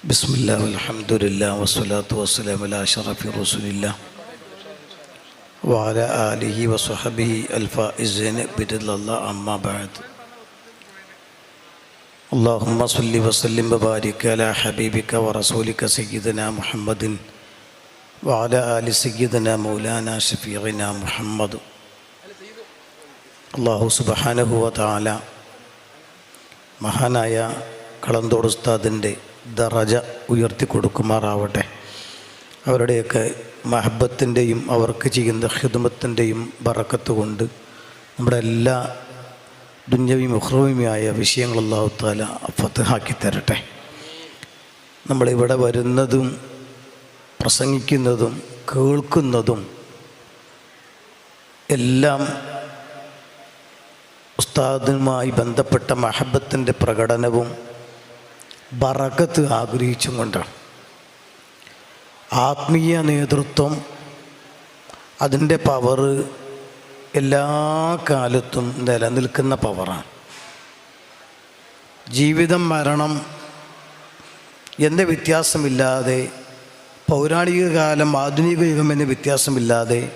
بسم الله والحمد لله والصلاة والسلام على أشرف رسول الله وعلى آله وصحبه الفائزين برضا الله أما بعد اللهم صل وسلم وبارك على حبيبك ورسولك سيدنا محمد وعلى آل سيدنا مولانا شفيعنا محمد അള്ളാഹു സുബഹാനഹുവ താല മഹാനായ കളന്തോട് ഉസ്താദിൻ്റെ ദറജ ഉയർത്തി കൊടുക്കുമാറാവട്ടെ. അവരുടെയൊക്കെ മഹബത്തിന്റെയും അവർക്ക് ചെയ്യുന്ന ഹിദുമത്തിന്റെയും ബറക്കത്ത് കൊണ്ട് നമ്മുടെ എല്ലാ ദുഞ്ഞവിയും ഉഹ്റവിയുമായ വിഷയങ്ങൾ അള്ളാഹു താല ഫത്തഹാക്കി തരട്ടെ. നമ്മളിവിടെ വരുന്നതും പ്രസംഗിക്കുന്നതും കേൾക്കുന്നതും എല്ലാം ഉസ്താദുമായി ബന്ധപ്പെട്ട മഹബത്തിന്റെ പ്രകടനവും ബറക്കത്ത് ആഗ്രഹിച്ചും കൊണ്ടാണ് ആത്മീയ നേതൃത്വം അതിന്റെ പവറ് എല്ലാ കാലത്തും നിലനിൽക്കുന്ന പവറാണ്. ജീവിതം മരണം എന്ന വ്യത്യാസമില്ലാതെ പൗരാണിക കാലം ആധുനിക യുഗം എന്ന വ്യത്യാസമില്ലാതെ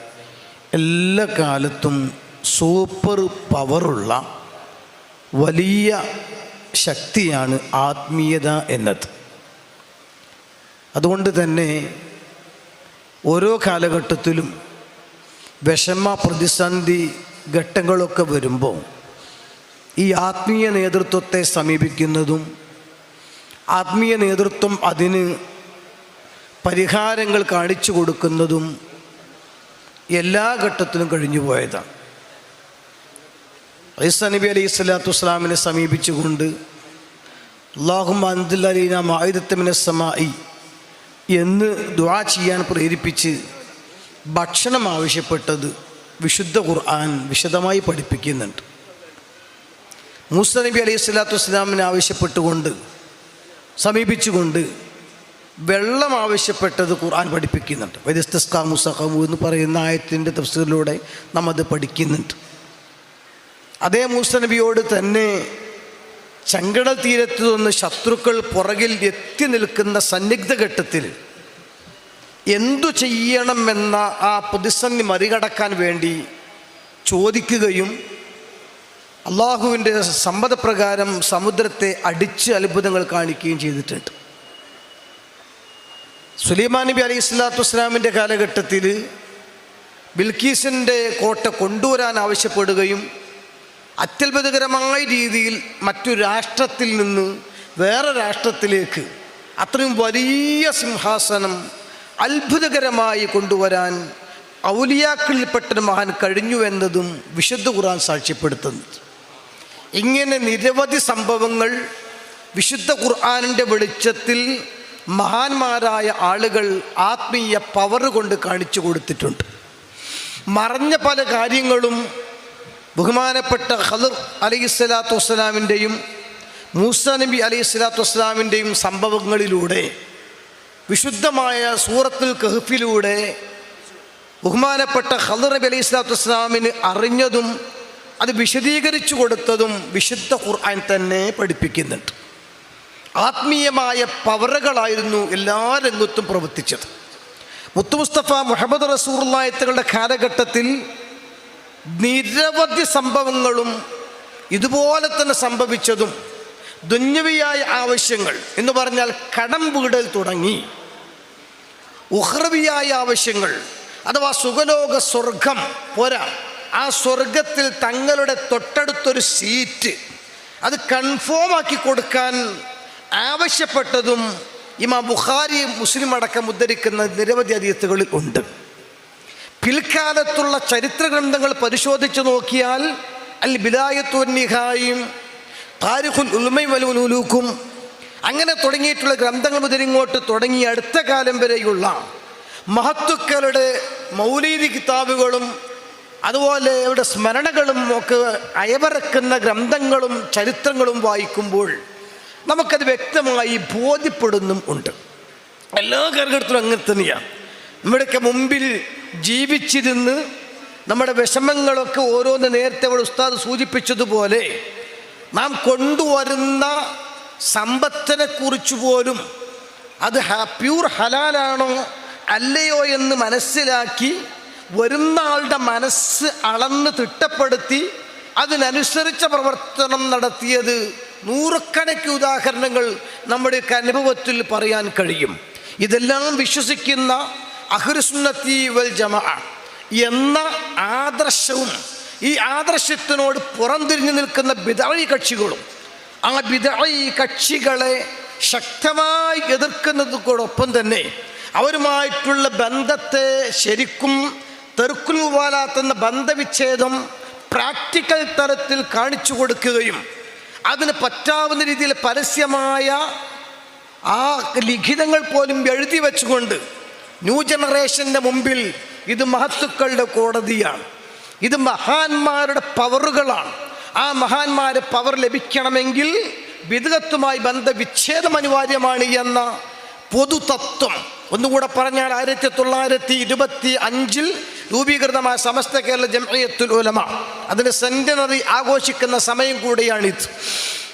എല്ലാ കാലത്തും സൂപ്പർ പവറുള്ള വലിയ ശക്തിയാണ് ആത്മീയത എന്നത്. അതുകൊണ്ട് തന്നെ ഓരോ കാലഘട്ടത്തിലും വിഷമ പ്രതിസന്ധി ഘട്ടങ്ങളൊക്കെ വരുമ്പോൾ ഈ ആത്മീയ നേതൃത്വത്തെ സമീപിക്കുന്നതും ആത്മീയ നേതൃത്വം അതിന് പരിഹാരങ്ങൾ കാണിച്ചു കൊടുക്കുന്നതും എല്ലാ ഘട്ടത്തിലും കഴിഞ്ഞു പോയതാണ് ഐസ നബി അലൈഹി സ്വലാത്തു വസ്സലാമിനെ സമീപിച്ചുകൊണ്ട് അള്ളാഹും അന്തുലീന മായുധത്തമിനെ സമായി എന്ന് ദുആ ചെയ്യാൻ പ്രേരിപ്പിച്ച് ഭക്ഷണം ആവശ്യപ്പെട്ടത് വിശുദ്ധ ഖുർആൻ വിശദമായി പഠിപ്പിക്കുന്നുണ്ട്. മൂസ നബി അലൈഹി സ്വലാത്തു വസ്സലാമിനെ ആവശ്യപ്പെട്ടുകൊണ്ട് സമീപിച്ചുകൊണ്ട് വെള്ളം ആവശ്യപ്പെട്ടത് ഖുർആൻ പഠിപ്പിക്കുന്നുണ്ട്. വൈദ്യസ്തസ്കാ മുസഖമു എന്ന് പറയുന്ന ആയത്തിന്റെ തഫ്സീറിലൂടെ നമ്മൾ അത് പഠിക്കുന്നുണ്ട്. അതേ മൂസ നബിയോട് തന്നെ ചങ്കട തീരത്ത് നിന്ന് ശത്രുക്കൾ പുറകിൽ എത്തി നിൽക്കുന്ന സന്നിഗ്ധ ഘട്ടത്തിൽ എന്തു ചെയ്യണമെന്ന ആ പ്രതിസന്ധി മറികടക്കാൻ വേണ്ടി ചോദിക്കുകയും അള്ളാഹുവിന്റെ സമ്മതപ്രകാരം സമുദ്രത്തെ അടിച്ച് അത്ഭുതങ്ങൾ കാണിക്കുകയും ചെയ്തിട്ടുണ്ട്. സുലൈമാൻ നബി അലൈഹി സ്വലാത്തു വസ്സലാമിന്റെ കാലഘട്ടത്തിൽ ബിൽക്കീസിന്റെ കോട്ട കൊണ്ടുവരാൻ ആവശ്യപ്പെടുകയും അത്യത്ഭുതകരമായ രീതിയിൽ മറ്റു രാഷ്ട്രത്തിൽ നിന്ന് വേറെ രാഷ്ട്രത്തിലേക്ക് അത്രയും വലിയ സിംഹാസനം അത്ഭുതകരമായി കൊണ്ടുവരാൻ ഔലിയാക്കളിൽപ്പെട്ട മഹാൻ കഴിഞ്ഞു എന്നതും വിശുദ്ധ ഖുർആൻ സാക്ഷ്യപ്പെടുത്തുന്നത്. ഇങ്ങനെ നിരവധി സംഭവങ്ങൾ വിശുദ്ധ ഖുർആാനിന്റെ വെളിച്ചത്തിൽ മഹാന്മാരായ ആളുകൾ ആത്മീയ പവർ കൊണ്ട് കാണിച്ചു കൊടുത്തിട്ടുണ്ട്. മറഞ്ഞ പല കാര്യങ്ങളും ബഹുമാനപ്പെട്ട ഖദർ അലൈഹി സ്വലാത്തു വസ്സലാമിന്റെയും മൂസ നബി അലൈഹി സ്വലാത്തു വസ്സലാമിന്റെയും സംഭവങ്ങളിലൂടെ വിശുദ്ധമായ സൂറത്തുൽ കഹഫിലൂടെ ബഹുമാനപ്പെട്ട ഖദർ നബി അലൈഹി സ്വലാത്തു വസ്സലാമിന് അറിഞ്ഞതും അത് വിശദീകരിച്ചു കൊടുത്തതും വിശുദ്ധ ഖുർആൻ തന്നെ പഠിപ്പിക്കുന്നുണ്ട്. ആത്മീയമായ പവറുകളായിരുന്നു എല്ലാ രംഗത്തും പ്രവർത്തിച്ചത്. മുത്തുമുസ്തഫ മുഹമ്മദ് റസൂർ നായത്തുകളുടെ കാലഘട്ടത്തിൽ നിരവധി സംഭവങ്ങളും ഇതുപോലെ തന്നെ സംഭവിച്ചതും ദുന്യവിയായ ആവശ്യങ്ങൾ എന്ന് പറഞ്ഞാൽ കടം വീടൽ തുടങ്ങി. ഉഹ്രവിയായ ആവശ്യങ്ങൾ അഥവാ സുഖലോക സ്വർഗം പോരാ. ആ സ്വർഗത്തിൽ തങ്ങളുടെ തൊട്ടടുത്തൊരു സീറ്റ് അത് കൺഫേം ആക്കി കൊടുക്കാൻ ആവശ്യപ്പെട്ടതും ഇമാ ബുഖാരി മുസ്ലിം അടക്കം ഉദ്ധരിക്കുന്ന നിരവധി അതീത്തുകളിൽ ഉണ്ട്. പിൽക്കാലത്തുള്ള ചരിത്ര ഗ്രന്ഥങ്ങൾ പരിശോധിച്ച് നോക്കിയാൽ അൽ ബിലായത്തുന്നിഹായും താരിഖുൽ ഉൽമൈ വലുലൂക്കും അങ്ങനെ തുടങ്ങിയിട്ടുള്ള ഗ്രന്ഥങ്ങൾ മുതൽ ഇങ്ങോട്ട് തുടങ്ങി അടുത്ത കാലം വരെയുള്ള മഹത്തുക്കളുടെ മൗലീതി കിതാബുകളും അതുപോലെ അവരുടെ സ്മരണകളും ഒക്കെ അയവറക്കുന്ന ഗ്രന്ഥങ്ങളും ചരിത്രങ്ങളും വായിക്കുമ്പോൾ നമുക്കത് വ്യക്തമായി ബോധ്യപ്പെടുന്നും ഉണ്ട്. എല്ലാ കാലഘട്ടത്തിലും അങ്ങനെ തന്നെയാണ് നമ്മുടെയൊക്കെ മുമ്പിൽ ജീവിച്ചിരുന്ന് നമ്മുടെ വിഷമങ്ങളൊക്കെ ഓരോന്ന് നേരത്തെ അവിടെ ഉസ്താദ് സൂചിപ്പിച്ചതുപോലെ നാം കൊണ്ടുവരുന്ന സമ്പത്തിനെ കുറിച്ച് പോലും അത് പ്യൂർ ഹലാലാണോ അല്ലയോ എന്ന് മനസ്സിലാക്കി വരുന്ന ആളുടെ മനസ്സ് അളന്ന് തിട്ടപ്പെടുത്തി അതിനനുസരിച്ച പ്രവർത്തനം നടത്തിയത് നൂറുകണക്കിന് ഉദാഹരണങ്ങൾ നമ്മുടെയൊക്കെ അനുഭവത്തിൽ പറയാൻ കഴിയും. ഇതെല്ലാം വിശ്വസിക്കുന്ന അഹ്റുസുന്നത്തി വൽ ജമാഅ എന്ന ആദർശവും ഈ ആദർശത്തിനോട് പുറംതിരിഞ്ഞു നിൽക്കുന്ന ബിദഴി കക്ഷികളും ആ ബിദഴി കക്ഷികളെ ശക്തമായി എതിർക്കുന്നതോടൊപ്പം തന്നെ അവരുമായിട്ടുള്ള ബന്ധത്തെ ശരിക്കും തെറുക്കുൽ വാലാത്തുന്ന ബന്ധവിച്ഛേദം പ്രാക്ടിക്കൽ തലത്തിൽ കാണിച്ചു കൊടുക്കുകയും അതിന് പറ്റാവുന്ന രീതിയിൽ പരസ്യമായ ആ ലിഖിതങ്ങൾ പോലും എഴുതി വെച്ചുകൊണ്ട് ന്യൂ ജനറേഷന്റെ മുമ്പിൽ ഇത് മഹത്തുക്കളുടെ കോടതിയാണ്. ഇത് മഹാന്മാരുടെ പവറുകളാണ്. ആ മഹാന്മാരെ പവർ ലഭിക്കണമെങ്കിൽ വിദഗത്തുമായി ബന്ധ വിച്ഛേദം അനിവാര്യമാണ് എന്ന പൊതുതത്വം. ഒന്നുകൂടെ പറഞ്ഞാൽ ആയിരത്തി തൊള്ളായിരത്തി ഇരുപത്തി അഞ്ചിൽ രൂപീകൃതമായ സമസ്ത കേരള ജംഇയ്യത്തുൽ ഉലമ അതിന് സെന്റനറി ആഘോഷിക്കുന്ന സമയം കൂടിയാണിത്.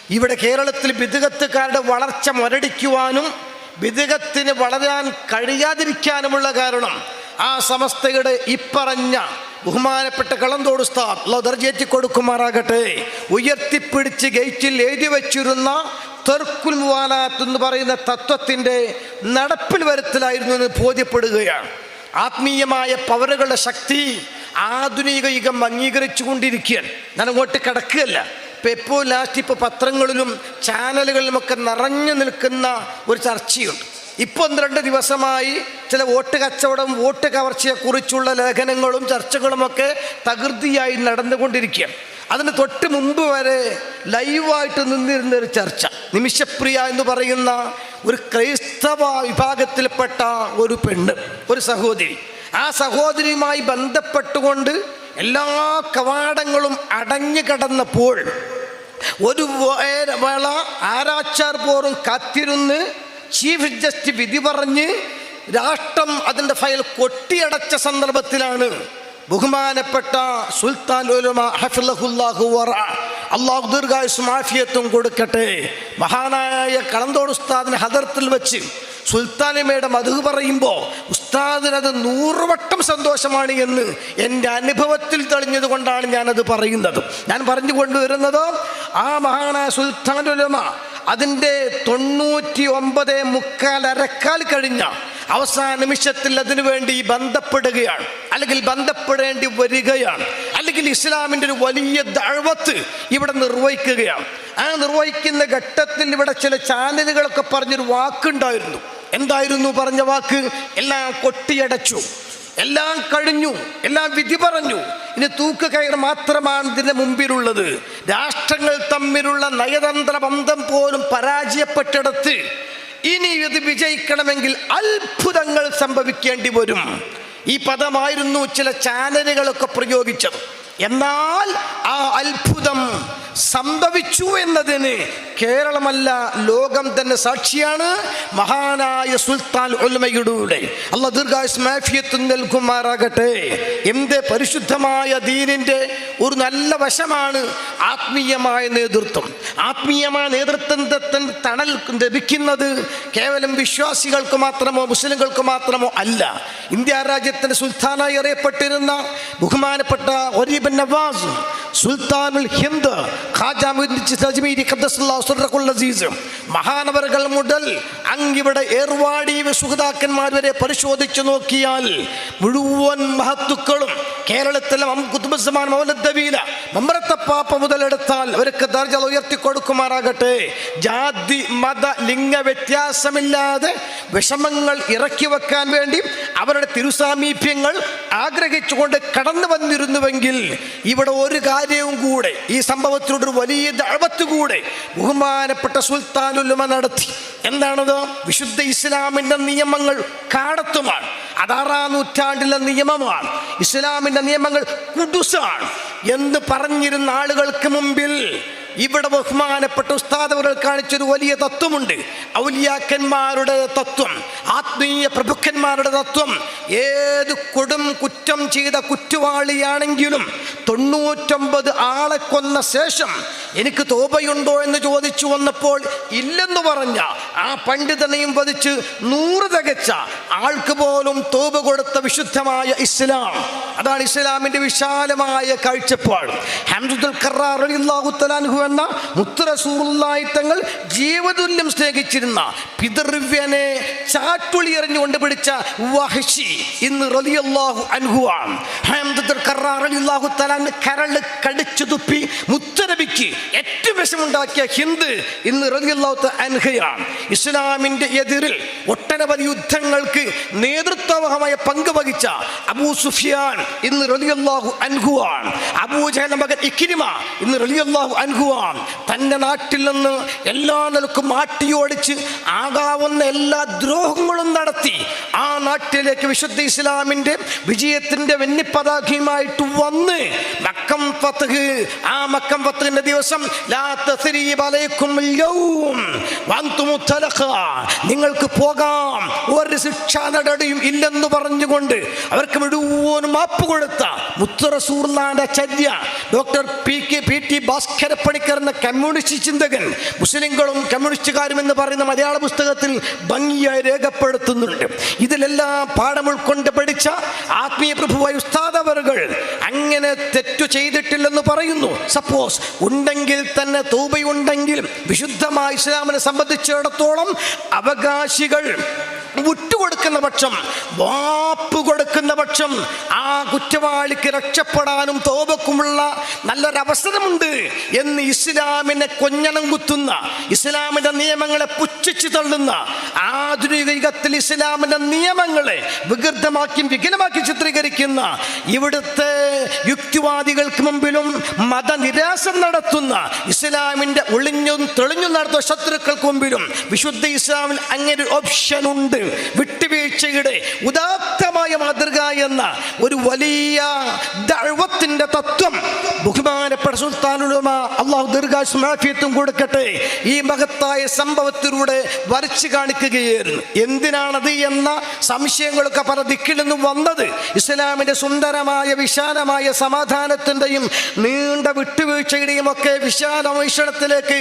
ഇവിടെ കേരളത്തിൽ വിദഗത്തുകാരുടെ വളർച്ച മുരടിക്കുവാനും ബിദുഗത്തിന് വളരാൻ കഴിയാതിരിക്കാനുമുള്ള കാരണം ആ സമസ്തയുടെ ഇപ്പറഞ്ഞ ബഹുമാനപ്പെട്ട കളന്തോട് ഉസ്താദ് ദർജേറ്റി കൊടുക്കുമാറാകട്ടെ. ഉയർത്തിപ്പിടിച്ച് ഗേറ്റിൽ എഴുതി വച്ചിരുന്ന തെർക്കുൽ മുവാലാത്ത് എന്ന് പറയുന്ന തത്വത്തിന്റെ നടപ്പിൽ വരത്തിലായിരുന്നു എന്ന് ബോധ്യപ്പെടുകയാണ്. ആത്മീയമായ പവറുകളുടെ ശക്തി ആധുനിക യുഗം അംഗീകരിച്ചു കൊണ്ടിരിക്കുകയാണ് ഞാൻ അങ്ങോട്ട് കിടക്കുകയല്ല. ഇപ്പം എപ്പോൾ ലാസ്റ്റ് ഇപ്പോൾ പത്രങ്ങളിലും ചാനലുകളിലുമൊക്കെ നിറഞ്ഞു നിൽക്കുന്ന ഒരു ചർച്ചയുണ്ട്. ഇപ്പോൾ ഒന്ന് രണ്ട് ദിവസമായി ചില വോട്ട് കച്ചവടം വോട്ട് കവർച്ചയെക്കുറിച്ചുള്ള ലേഖനങ്ങളും ചർച്ചകളുമൊക്കെ തകൃതിയായി നടന്നുകൊണ്ടിരിക്കുകയാണ്. അതിന് തൊട്ട് മുമ്പ് വരെ ലൈവായിട്ട് നിന്നിരുന്ന ഒരു ചർച്ച. നിമിഷപ്രിയ എന്ന് പറയുന്ന ഒരു ക്രൈസ്തവ വിഭാഗത്തിൽപ്പെട്ട ഒരു പെണ്ണ് ഒരു സഹോദരി. ആ സഹോദരിയുമായി ബന്ധപ്പെട്ടുകൊണ്ട് എല്ലാ കവാടങ്ങളും അടഞ്ഞു കിടന്നപ്പോൾ ഒരു വേള ആരാച്ചാർ പോറും കാത്തിരുന്ന് ചീഫ് ജസ്റ്റിസ് വിധി പറഞ്ഞ് രാഷ്ട്രം അതിന്റെ ഫയൽ കൊട്ടിയടച്ച സന്ദർഭത്തിലാണ് ബഹുമാനപ്പെട്ട സുൽത്താൻ അള്ളാഹു ദീർഘായുസും മാഫിയത്വം കൊടുക്കട്ടെ. മഹാനായ കളന്തോട് ഉസ്താദിന് ഹദർത്തിൽ വെച്ച് സുൽത്താനിമയുടെ മധു പറയുമ്പോൾ ഉസ്താദിനത് നൂറുവട്ടം സന്തോഷമാണ് എന്ന് എന്റെ അനുഭവത്തിൽ തെളിഞ്ഞത് കൊണ്ടാണ് ഞാനത് പറയുന്നത്. ഞാൻ പറഞ്ഞു കൊണ്ടുവരുന്നത് ആ മഹാനായ സുൽത്താനുലമ അതിന്റെ തൊണ്ണൂറ്റി ഒമ്പത് മുക്കാൽ അരക്കാൽ കഴിഞ്ഞ അവസാന നിമിഷത്തിൽ അതിനു വേണ്ടി ബന്ധപ്പെടുകയാണ്. അല്ലെങ്കിൽ ബന്ധപ്പെടേണ്ടി വരികയാണ്. അല്ലെങ്കിൽ ഇസ്ലാമിന്റെ ഒരു വലിയ ദഴവത്ത് ഇവിടെ നിർവഹിക്കുകയാണ്. ആ നിർവഹിക്കുന്ന ഘട്ടത്തിൽ ഇവിടെ ചില ചാനലുകളൊക്കെ പറഞ്ഞൊരു വാക്കുണ്ടായിരുന്നു. എന്തായിരുന്നു പറഞ്ഞ വാക്ക്? എല്ലാം കൊട്ടിയടച്ചു. എല്ലാം കഴിഞ്ഞു. എല്ലാം വിധി പറഞ്ഞു. ഇനി തൂക്ക് കയർ മാത്രമാണ് ഇതിന്റെ മുമ്പിലുള്ളത്. രാഷ്ട്രങ്ങൾ തമ്മിലുള്ള നയതന്ത്ര ബന്ധം പോലും പരാജയപ്പെട്ടിടത്ത് ഇനി ഇത് വിജയിക്കണമെങ്കിൽ അത്ഭുതങ്ങൾ സംഭവിക്കേണ്ടി വരും. ഈ പദമായിരുന്നു ചില ചാനലുകളൊക്കെ പ്രയോഗിച്ചത്. എന്നാൽ ആ അത്ഭുതം സംഭവിച്ചു എന്നതിന് കേരളമല്ല ലോകം തന്നെ സാക്ഷിയാണ് മഹാനായ സുൽത്താൻ ഉൽമയുടെ അല്ല ദീർഘായുസ്മാഫിയത്തും നൽകുമാറാകട്ടെ. എന്റെ പരിശുദ്ധമായ ദീനിന്റെ ഒരു നല്ല വശമാണ് ആത്മീയമായ നേതൃത്വം. ആത്മീയമായ നേതൃത്വത്തിന് തണൽ ലഭിക്കുന്നത് കേവലം വിശ്വാസികൾക്ക് മാത്രമോ മുസ്ലിങ്ങൾക്ക് മാത്രമോ അല്ല. ഇന്ത്യ രാജ്യത്തിന്റെ സുൽത്താനായി അറിയപ്പെട്ടിരുന്ന ബഹുമാനപ്പെട്ട ഒരീബൻ നവാസ് സുൽത്താനുൽ ഹിന്ദ് മഹാനവറുകൾ മുതൽ അങ്ങിവിടെ ഏർവാടി സുഹൃതാക്കന്മാർ വരെ പരിശോധിച്ചു നോക്കിയാൽ മുഴുവൻ മഹത്തുക്കളും കേരളത്തിലെ കുത്തുബസമാൻ മൗലദ്ദവീല മമ്രത്തപ്പാപ്പ മുതലെടുത്താൽ അവർക്ക് ദർജ ഉയർത്തി കൊടുക്കുമാറാകട്ടെ ജാതി മത ലിംഗ വ്യത്യാസമില്ലാതെ വിഷമങ്ങൾ ഇറക്കി വെക്കാൻ വേണ്ടി അവരുടെ തിരുസാമീപ്യങ്ങൾ ആഗ്രഹിച്ചുകൊണ്ട് കടന്നു വന്നിരുന്നുവെങ്കിൽ ഇവിടെ ഒരു കാര്യവും കൂടെ ഈ സംഭവത്തിലൂടെ ഒരു വലിയ ദഴവത്ത് കൂടെ ബഹുമാനപ്പെട്ട സുൽത്താനുലുമ നടത്തി. എന്താണത്? വിശുദ്ധ ഇസ്ലാമിന്റെ നിയമങ്ങൾ കാടത്തുമാണ്. അതാറാം നൂറ്റാണ്ടിലെ നിയമമാണ്. ഇസ്ലാമിന്റെ നിയമങ്ങൾ കുടുസാണ്. എന്ന് പറഞ്ഞിരുന്ന ആളുകൾക്ക് മുമ്പിൽ ഇവിടെ ബഹുമാനപ്പെട്ട ഉസ്താദ് അവർ കാണിച്ചൊരു വലിയ തത്വമുണ്ട്. ഔലിയാക്കന്മാരുടെ തത്വം ആത്മീയ പ്രഭുക്കന്മാരുടെ തത്വം. ഏത് കൊടും കുറ്റം ചെയ്ത കുറ്റവാളിയാണെങ്കിലും തൊണ്ണൂറ്റൊമ്പത് ആളെ കൊന്ന ശേഷം എനിക്ക് തോപയുണ്ടോ എന്ന് ചോദിച്ചു വന്നപ്പോൾ ഇല്ലെന്ന് പറഞ്ഞ ആ പണ്ഡിതനെയും വധിച്ച് നൂറ് തികച്ച ആൾക്ക് പോലും തോപ കൊടുത്ത വിശുദ്ധമായ ഇസ്ലാം. അതാണ് ഇസ്ലാമിന്റെ വിശാലമായ കാഴ്ചപ്പാട്. ഹംദുൽ ഖറാർ അലി അൻഹു എന്ന മുത്തറസൂറുള്ളാഹി തങ്ങൾ ജീവതുല്യം സ്നേഹിച്ചിരുന്ന പിതൃവ്യനെ ചാട്ടുളി എറിഞ്ഞുകൊണ്ട് പിടിച്ച വഹഷി ഇന്ന് റളിയല്ലാഹു അൻഹുവാണ് ഹംദുൽ ഖറാർ റളിയല്ലാഹു തആല കരൾ കടിച്ചു തുപ്പി മുത്തനബിക്ക് ഏറ്റവും വിഷമുണ്ടാക്കിയ ഹിന്ദ് ഇന്ന് റളിയല്ലാഹു തആല അൻഹയാണ്. ഇസ്ലാമിന്റെ എതിരിൽ ഒട്ടനവധി യുദ്ധങ്ങൾക്ക് നേതൃത്വമായ പങ്ക് വഹിച്ച അബൂ സുഫിയാൻ ഇന്ന് റളിയല്ലാഹു അൻഹുവാൻ അബൂജഹലിന്റെ മകൻ ഇക്കിരിമ ഇന്ന് റളിയല്ലാഹു അൻഹുവാൻ തന്റെ നാട്ടിൽ നിന്ന് എല്ലാ നിലക്കും മാട്ടിയോടിച്ച് ആകാവുന്ന എല്ലാ ദ്രോഹങ്ങളും നടത്തി ആ നാട്ടിലേക്ക് വിശുദ്ധ ഇസ്ലാമിന്റെ വിജയത്തിന്റെ വെന്നിപ്പതാകയുമായിട്ട് വന്ന് മക്കം പത്ത് ആ മക്കം ഫത്ഹിന്റെ ദിവസം നിങ്ങൾക്ക് പോകാം ഒരു ശിക്ഷാ നടടിയും ഇല്ലെന്ന് പറഞ്ഞുകൊണ്ട് അവർക്ക് മുഴുവനും മാപ്പ് കൊടുത്ത മുത്തറസൂർലാന്റെ ചര്യ. Doctor P K P T Bhaskara Panicker എന്ന കമ്മ്യൂണിസ്റ്റ് ചിന്തകൻ മുസ്ലിങ്ങളും കമ്മ്യൂണിസ്റ്റുകാരും എന്ന് പറയുന്ന മലയാള പുസ്തകത്തിൽ ഭംഗിയായി രേഖപ്പെടുത്തുന്നുണ്ട്. ഇതിലെല്ലാം പാഠം ഉൾക്കൊണ്ട് പഠിച്ച ആത്മീയ പ്രഭുവായ ഉസ്താദവറുകൾ അങ്ങനെ തെറ്റു ചെയ്തിട്ടില്ലെന്ന് പറയുന്നു. സപ്പോസ് ഉണ്ടെങ്കിൽ തന്നെ തൂബയുണ്ടെങ്കിൽ വിശുദ്ധമായ ഇസ്ലാമിനെ സംബന്ധിച്ചിടത്തോളം അവകാശികൾ വിട്ടുകൊടുക്കുന്ന പക്ഷം വാപ്പ് കൊടുക്കുന്ന പക്ഷം ആ കുറ്റവാളിക്ക് രക്ഷപ്പെടാനും തോപക്കുമുള്ള നല്ലൊരവസരമുണ്ട് എന്ന് ഇസ്ലാമിനെ കൊഞ്ഞണം കുത്തുന്ന ഇസ്ലാമിന്റെ നിയമങ്ങളെ പുച്ഛിച്ചു തള്ളുന്ന ആധുനിക യുഗത്തിൽ ഇസ്ലാമിന്റെ നിയമങ്ങളെ വികൃതമാക്കി വികലമാക്കി ചിത്രീകരിക്കുന്ന ഇവിടുത്തെ യുക്തിവാദികൾക്ക് മുമ്പിലും മതനിരാസം നടത്തുന്ന ഇസ്ലാമിന്റെ ഒളിഞ്ഞും തെളിഞ്ഞും നടത്തുന്ന ശത്രുക്കൾക്ക് മുമ്പിലും വിശുദ്ധ ഇസ്ലാമിൽ അങ്ങനെ ഓപ്ഷൻ ഉണ്ട്. വിട്ടുവീഴ്ചയുടെ ഉദാത്തമായ മാതൃക എന്ന ഒരു വലിയ ദഴവത്തിന്റെ തത്വം ബഹുമാനപ്പെട്ട സുൽത്താനുലമ അള്ളാഹു ദീർഘാസ്മാഫിയത്തും കൊടുക്കട്ടെ. ഈ മഹത്തായ സംഭവത്തിലൂടെ വരച്ചു കാണിക്കുകയായിരുന്നു. എന്തിനാണത് എന്ന സംശയങ്ങളൊക്കെ പല ദിക്കിൽ നിന്നും വന്നത്. ഇസ്ലാമിന്റെ സുന്ദരമായ വിശാലമായ സമാധാനത്തിന്റെയും നീണ്ട വിട്ടുവീഴ്ചയുടെയും ഒക്കെ വിശാല വീക്ഷണത്തിലേക്ക്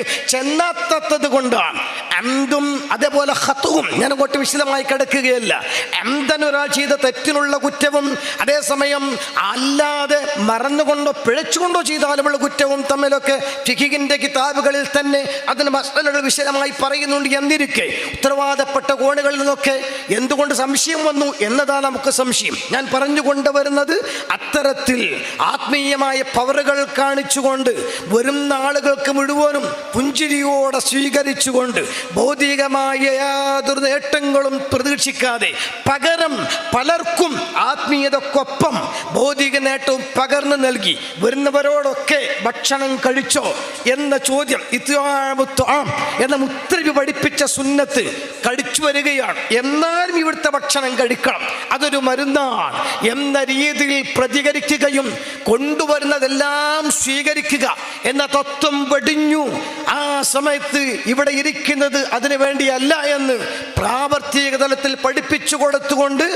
കൊണ്ടാണ്. അന്തും അതേപോലെ ഹത്തുവും ഞാൻ അങ്ങോട്ട് വിശദമായി കിടക്കുകയല്ല. അന്തൻ ഒരാൾ ചെയ്ത തെറ്റിനുള്ള കുറ്റവും അതേസമയം അല്ലാതെ മറന്നുകൊണ്ടോ പിഴച്ചുകൊണ്ടോ ചെയ്താലുമുള്ള കുറ്റവും തമ്മിലൊക്കെ ഫിഖിന്റെ കിതാബുകളിൽ തന്നെ അതിന് മസലകൾ വിശദമായി പറയുന്നുണ്ട് എന്നിരിക്കെ. ഉത്തരവാദപ്പെട്ട കോണുകളിൽ നിന്നൊക്കെ എന്തുകൊണ്ട് സംശയം വന്നു എന്നതാണ് നമുക്ക് സംശയം. ഞാൻ പറഞ്ഞു കൊണ്ടുവരുന്നത് അത്തരത്തിൽ ആത്മീയമായ പവറുകൾ കാണിച്ചുകൊണ്ട് വരുന്ന ആളുകൾക്ക് മുഴുവനും പുഞ്ചിരിയോടെ സ്വീകരിച്ചുകൊണ്ട് ഭൗതികമായ യാതൊരു നേട്ടങ്ങളും പ്രതീക്ഷിക്കാതെ പകരം പലർക്കും ആത്മീയതക്കൊപ്പം ഭൗതിക നേട്ടവും പകർന്നു നൽകി വരുന്നവരോടൊക്കെ ഭക്ഷണം കഴിച്ചോ എന്ന ചോദ്യം ഇത്യാമുത്വാം എന്ന മുത്തരവി പഠിപ്പിച്ച സുന്നത്ത് കഴിച്ചു വരികയാണ്. എന്നാലും ഇവിടുത്തെ ഭക്ഷണം കഴിക്കണം. അതൊരു മരുന്നാണ്. എന്ന രീതിയിൽ പ്രതികരിക്കുകയും കൊണ്ടുവരുന്നതെല്ലാം സ്വീകരിക്കുക എന്ന തത്വം വെടിഞ്ഞു ആ സമയത്ത് ഇവിടെ ഇരിക്കുന്നത് അതിനു വേണ്ടിയല്ല എന്ന് പ്രാവർത്തിക തലത്തിൽ പഠിപ്പിച്ചു കൊടുത്തുകൊണ്ട്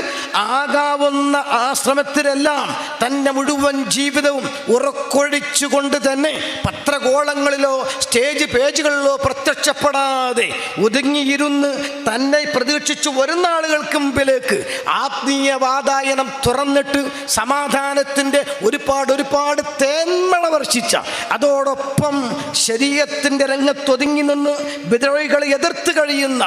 ആകാവുന്ന ആശ്രമത്തിലെല്ലാം തന്നെ മുഴുവൻ ജീവിതവും ഉറക്കൊഴിച്ചുകൊണ്ട് തന്നെ പത്രകോളങ്ങളിലോ സ്റ്റേജ് പേജുകളിലോ പ്രത്യക്ഷപ്പെടാതെ ഒതുങ്ങിയിരുന്ന് തന്നെ പ്രതീക്ഷിച്ചു വരുന്ന ആളുകൾക്ക് മുമ്പിലേക്ക് ആത്മീയ വാതായനം തുറന്നിട്ട് സമാധാനത്തിന്റെ ഒരുപാട് ഒരുപാട് തേന്മള വർഷിച്ച അതോടൊപ്പം ശരീരത്തിന്റെ രംഗത്തൊതുങ്ങി നിന്ന് വിദ്രോഹികളെ എതിർത്ത് കഴിയുന്ന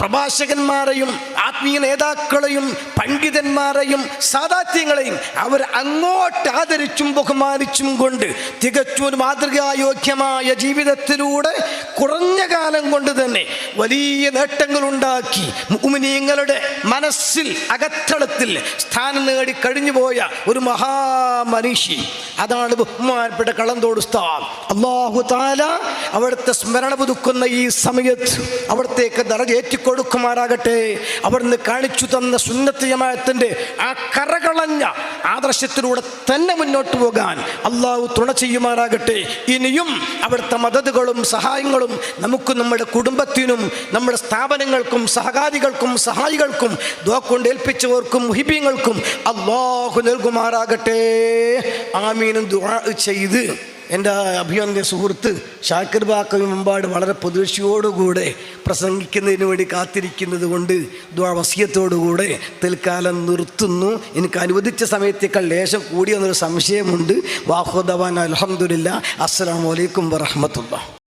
പ്രഭാഷകന്മാരെയും ആത്മീയ നേതാക്കളെയും പണ്ഡിതന്മാരെയും സാദാത്യങ്ങളെയും അവർ അങ്ങോട്ട് ആദരിച്ചും ബഹുമാനിച്ചും കൊണ്ട് തികച്ചും ഒരു മാതൃകായോഗ്യമായ ജീവിതത്തിലൂടെ കുറഞ്ഞ കാലം കൊണ്ട് തന്നെ വലിയ നേട്ടങ്ങൾ ഉണ്ടാക്കി മുഅ്മിനീങ്ങളുടെ മനസ്സിൽ അകത്തളത്തിൽ സ്ഥാനം നേടി കഴിഞ്ഞുപോയ ഒരു മഹാമനീഷി. അതാണ് ബഹുമാനപ്പെട്ട കളന്തോട് ഉസ്താദ് അള്ളാഹു താല അവിടുത്തെ സ്മരണ പുതുക്കുന്ന ഈ സമയത്ത് അവിടത്തേക്ക് ദറജേറ്റി കൊടുക്കുമാറാകട്ടെ അവിടുന്ന് കാണിച്ചു തന്ന സുന്നത്ത് ജമാഅത്തിന്റെ ആ കറകളഞ്ഞ ആദർശത്തിലൂടെ തന്നെ മുന്നോട്ട് പോകാൻ അള്ളാഹു തുണ ചെയ്യുമാറാകട്ടെ. ഇനിയും അവിടുത്തെ മദതുകളും സഹായങ്ങളും നമുക്ക് നമ്മുടെ കുടുംബത്തിനും നമ്മുടെ സ്ഥാപനങ്ങൾക്കും സഹകാരികൾക്കും സഹായികൾക്കും ദോക്കൊണ്ട് ഏൽപ്പിച്ചവർക്കും മുഹിബീങ്ങൾക്കും അള്ളാഹു നൽകുമാറാകട്ടെ. ആമീനും ദുആ ചെയ്ത് എന്റെ അഭിയന്ത സുഹൃത്ത് ഷാക്കിർ ബാക്കവി മുമ്പാട് വളരെ പ്രതീക്ഷയോടുകൂടെ പ്രസംഗിക്കുന്നതിന് വേണ്ടി കാത്തിരിക്കുന്നത് കൊണ്ട് വസ്യത്തോടുകൂടെ തൽക്കാലം നിർത്തുന്നു. എനിക്ക് അനുവദിച്ച സമയത്തേക്കാൾ ലേശം കൂടിയെന്നൊരു സംശയമുണ്ട്. വാഹുദവാൻ അലഹമുല്ല അസ്സാം വലൈക്കും വറഹമത്തുള്ള